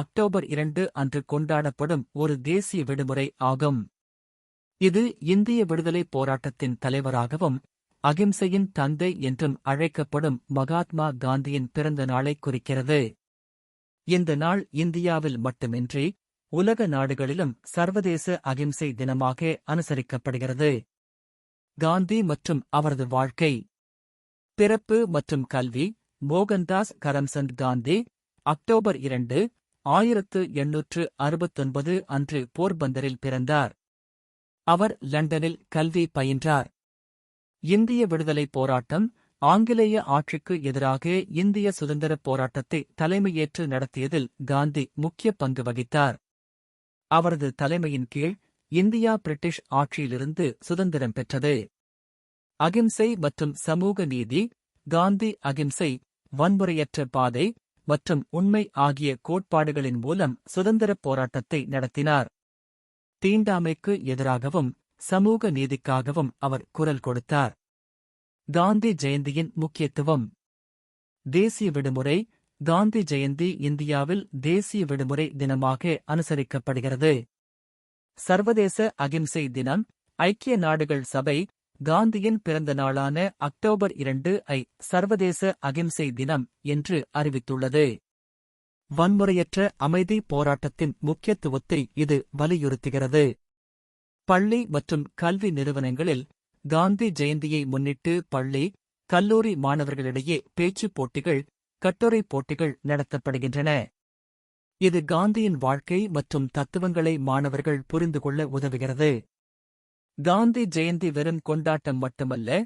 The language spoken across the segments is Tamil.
அக்டோபர் இரண்டு அன்று கொண்டாடப்படும் ஒரு தேசிய விடுமுறை ஆகும். இது இந்திய விடுதலைப் போராட்டத்தின் தலைவராகவும் அகிம்சையின் தந்தை என்றும் அழைக்கப்படும் மகாத்மா காந்தியின் பிறந்த நாளை குறிக்கிறது. இந்த நாள் இந்தியாவில் மட்டுமின்றி உலக நாடுகளிலும் சர்வதேச அகிம்சை தினமாக அனுசரிக்கப்படுகிறது. காந்தி மற்றும் அவரது வாழ்க்கை. பிறப்பு மற்றும் கல்வி மோகன்தாஸ் கரம்சந்த் காந்தி அக்டோபர் இரண்டு ஆயிரத்து எண்ணூற்று அறுபத்தொன்பது அன்று போர்பந்தரில் பிறந்தார். அவர் லண்டனில் கல்வி பயின்றார். இந்திய விடுதலைப் போராட்டம் ஆங்கிலேய ஆட்சிக்கு எதிராக இந்திய சுதந்திரப் போராட்டத்தை தலைமையேற்று நடத்தியதில் காந்தி முக்கிய பங்கு வகித்தார். அவரது தலைமையின் கீழ் இந்தியா பிரிட்டிஷ் ஆட்சியிலிருந்து சுதந்திரம் பெற்றது. அகிம்சை மற்றும் சமூக நீதி காந்தி அகிம்சை வன்முறையற்ற பாதை மற்றும் உண்மை ஆகிய கோட்பாடுகளின் மூலம் சுதந்திரப் போராட்டத்தை நடத்தினார். தீண்டாமைக்கு எதிராகவும் சமூக நீதிக்காகவும் அவர் குரல் கொடுத்தார். காந்தி ஜெயந்தியின் முக்கியத்துவம். தேசிய விடுமுறை காந்தி ஜெயந்தி இந்தியாவில் தேசிய விடுமுறை தினமாக அனுசரிக்கப்படுகிறது. சர்வதேச அகிம்சை தினம் ஐக்கிய நாடுகள் சபை காந்தியின் பிறந்த நாளான அக்டோபர் இரண்டு ஐ சர்வதேச அகிம்சை தினம் என்று அறிவித்துள்ளது. வன்முறையற்ற அமைதி போராட்டத்தின் முக்கியத்துவத்தை இது வலியுறுத்துகிறது. பள்ளி மற்றும் கல்வி நிறுவனங்களில் காந்தி ஜெயந்தியை முன்னிட்டு பள்ளி கல்லூரி மாணவர்களிடையே பேச்சுப் போட்டிகள் கட்டுரைப் போட்டிகள் நடத்தப்படுகின்றன. இது காந்தியின் வாழ்க்கை மற்றும் தத்துவங்களை மாணவர்கள் புரிந்து கொள்ள உதவுகிறது. காந்தி ஜெயந்தி வெறும் கொண்டாட்டம் மட்டுமல்ல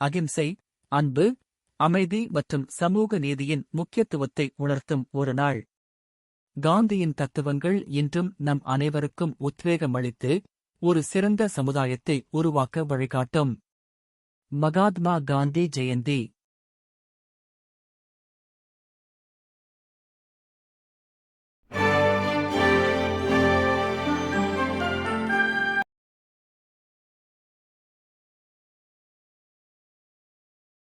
அகிம்சை அன்பு அமைதி மற்றும் சமூக நீதியின் முக்கியத்துவத்தை உணர்த்தும் ஒரு நாள். காந்தியின் தத்துவங்கள் இன்றும் நம் அனைவருக்கும் உத்வேகம் அளித்து ஒரு சிறந்த சமுதாயத்தை உருவாக்க வழிகாட்டும். மகாத்மா காந்தி ஜெயந்தி.